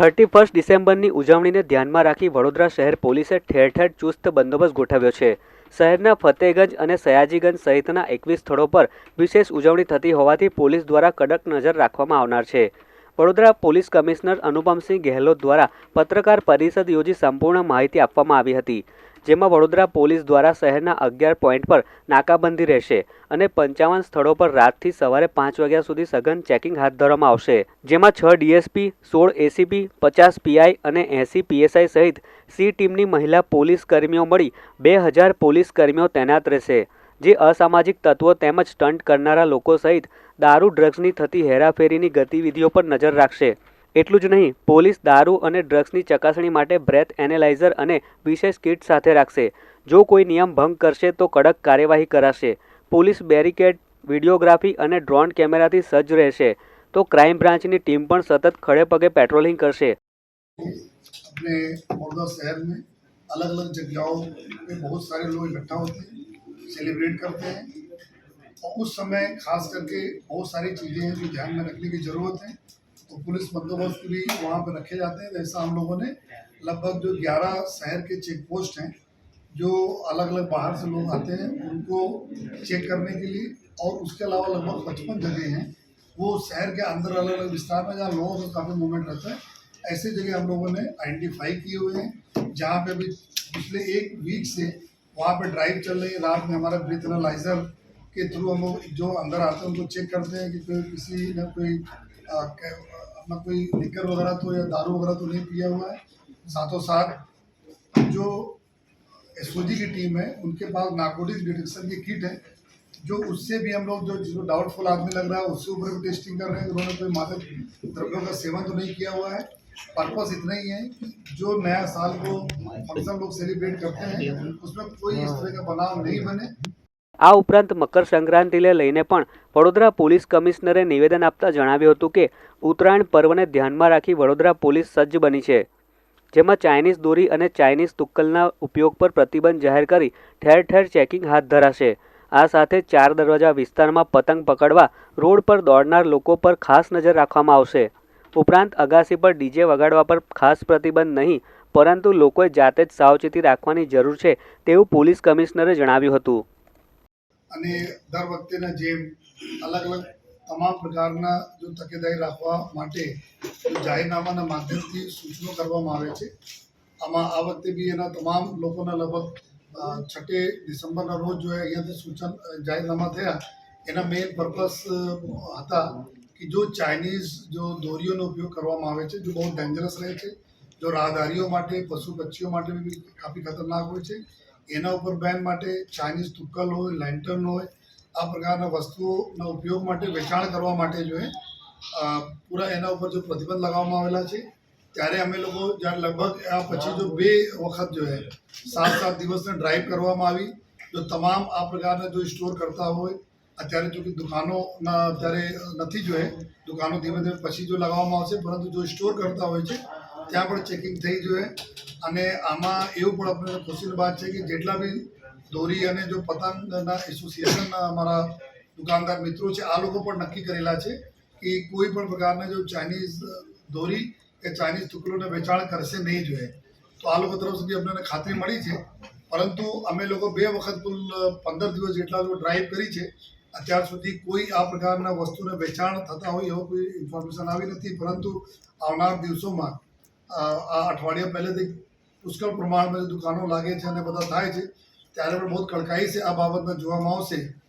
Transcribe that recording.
Thirty first ડિસેમ્બરની ઉજવણીને ધ્યાનમાં રાખી વડોદરા શહેર પોલીસે ઠેર ઠેર ચુસ્ત બંદોબસ્ત ગોઠવ્યો છે. શહેરના ફતેગંજ અને સયાજીગંજ સહિતના એકવીસ સ્થળો પર વિશેષ ઉજવણી થતી હોવાથી પોલીસ દ્વારા કડક નજર રાખવામાં આવનાર છે. વડોદરા પોલીસ કમિશનર અનુપમસિંહ ગેહલોત દ્વારા પત્રકાર પરિષદ યોજી સંપૂર્ણ માહિતી આપવામાં આવી હતી. જેમાં વડોદરા પોલીસ દ્વારા શહેરના અગિયાર પોઈન્ટ પર નાકાબંધી રહેશે અને પંચાવન સ્થળો પર રાતથી સવારે પાંચ વાગ્યા સુધી સઘન ચેકિંગ હાથ ધરવામાં આવશે. જેમાં છ ડીએસપી, સોળ એસીપી, પચાસ પીઆઈ અને એંસી પીએસઆઈ સહિત સી ટીમની મહિલા પોલીસ કર્મીઓ મળી બે હજાર પોલીસ કર્મીઓ તૈનાત રહેશે. જે અસામાજિક તત્વો તેમજ સ્ટન્ટ કરનારા લોકો સહિત દારૂ, ડ્રગ્સની થતી હેરાફેરીની ગતિવિધિઓ પર નજર રાખશે. એટલું જ નહીં પોલીસ દારૂ અને ડ્રગ્સની ચકાસણી માટે બ્રેથ એનેલાઇઝર અને વિશેષ કિટ સાથે રાખશે જો કોઈ નિયમ ભંગ કરશે તો કડક કાર્યવાહી કરાશે પોલીસ બેરિકેડ વિડીયોગ્રાફી અને ડ્રોન કેમેરાથી સજ્જ રહેશે તો ક્રાઇમ બ્રાન્ચની ટીમ પણ સતત ખડે પગે પેટ્રોલિંગ કરશે अपने बड़ौदा शहर में अलग अलग जगहों पे बहुत सारे लोग इकट्ठा होते हैं सेलिब्रेट करते हैं और उस समय खास करके बहुत सारी चीज़ें हैं जो ध्यान में रखने की ज़रूरत है तो पुलिस बंदोबस्त भी वहाँ पर रखे जाते हैं। जैसा हम लोगों ने लगभग जो 11 शहर के चेक पोस्ट हैं, जो अलग अलग बाहर से लोग आते हैं, उनको चेक करने के लिए और उसके अलावा लगभग पचपन जगह हैं। वो शहर के अंदर अलग अलग विस्तार में जहाँ लोगों का काफ़ी मूवमेंट रहता है, ऐसे जगह हम लोगों ने आइडेंटिफाई किए हुए हैं, जहाँ पे भी पिछले एक वीक से वहाँ पे ड्राइव चल रही है। रात में हमारा ब्रीथ एनालाइजर के थ्रू हम लोग जो अंदर आते हैं, उनको चेक करते हैं कि कोई किसी ने कोई अपना कोई लिकर वगैरह तो या दारू वगैरह तो नहीं पिया हुआ है। साथों साथ जो एसओजी की टीम है, उनके पास नार्कोटिक डिटेक्शन की किट है, जो उससे भी हम लोग जो जिसको डाउटफुल आदमी लग रहा है, उससे ऊपर भी टेस्टिंग कर रहे हैं। उन्होंने कोई मादक द्रव्यों का सेवन तो नहीं किया हुआ है। पर्पस इतना ही है कि जो नया साल को फ़ंक्शन लोग सेलिब्रेट करते हैं, उसमें कोई इस तरह का बनाव नहीं बने। આ ઉપરાંત મકર સંક્રાંતિને લઈને પણ વડોદરા પોલીસ કમિશનરે નિવેદન આપતા જણાવ્યું હતું કે ઉત્તરાયણ પર્વને ધ્યાનમાં રાખી વડોદરા પોલીસ સજ્જ બની છે. જેમાં ચાઇનીઝ દોરી અને ચાઇનીઝ તુક્કલના ઉપયોગ પર પ્રતિબંધ જાહેર કરી ઠેર ઠેર ચેકિંગ હાથ ધરાશે. આ સાથે ચાર દરવાજા વિસ્તારમાં પતંગ પકડવા, રોડ પર દોડનાર લોકો પર ખાસ નજર રાખવામાં આવશે. ઉપરાંત અગાસી પર ડીજે વગાડવા પર ખાસ પ્રતિબંધ નહીં, પરંતુ લોકોએ જાતે જ સાવચેતી રાખવાની જરૂર છે તેવું પોલીસ કમિશનરે જણાવ્યું હતું. અને દર વખતેના જેમ અલગ અલગ તમામ પ્રકારના જો તકેદારી રાખવા માટે જાહેરનામાના માધ્યમથી સૂચનો કરવામાં આવે છે. આમાં આ વખતે બી એના તમામ લોકોના લગભગ છઠ્ઠે ડિસેમ્બરના રોજ જો અહીંયાથી સૂચન જાહેરનામા થયા, એના મેઇન પર્પસ હતા કે જો ચાઇનીઝ જો દોરીઓનો ઉપયોગ કરવામાં આવે છે, જો બહુ ડેન્જરસ રહે છે, જો રાહદારીઓ માટે પશુ પક્ષીઓ માટે બી કાફી ખતરનાક હોય છે એના ઉપર બેન માટે ચાઇનીઝ તુક્કલ હોય લેન્ટર્ન હોય, આ પ્રકારના વસ્તુઓના ઉપયોગ માટે વેચાણ કરવા માટે જો પૂરા એના ઉપર જો પ્રતિબંધ લગાવવામાં આવેલા છે, ત્યારે અમે લોકો જ્યારે લગભગ આ પછી જો બે વખત જો સાત સાત દિવસને ડ્રાઈવ કરવામાં આવી, જો તમામ આ પ્રકારના જો સ્ટોર કરતા હોય, અત્યારે જો કે દુકાનોના અત્યારે નથી જોઈએ દુકાનો ધીમે ધીમે પછી જો લગાવવામાં આવશે, પરંતુ જો સ્ટોર કરતા હોય છે ત્યાં પણ ચેકિંગ થઈ જોઈએ. અને આમાં એવું પણ આપણે ખુશીની વાત છે કે જેટલા બી દોરી અને જો પતંગના એસોસિએશનના અમારા દુકાનદાર મિત્રો છે, આ લોકો પણ નક્કી કરેલા છે કે કોઈ પણ પ્રકારના જો ચાઇનીઝ દોરી કે ચાઇનીઝ ટુકડોને વેચાણ કરશે નહીં જોઈએ. તો આ લોકો તરફ સુધી અમને ખાતરી મળી છે. પરંતુ અમે લોકો બે વખત કુલ પંદર દિવસ જેટલા લોકો ડ્રાઈવ કરી છે, અત્યાર સુધી કોઈ આ પ્રકારના વસ્તુને વેચાણ થતા હોય એવો કોઈ ઇન્ફોર્મેશન આવી નથી. પરંતુ આવનાર દિવસોમાં આ અઠવાડિયા પહેલેથી પુષ્કળ પ્રમાણમાં દુકાનો લાગે છે અને બધા થાય છે. ત્યારે પણ બહુ કડકાઈ છે. આ બાબતને જોવામાં આવશે.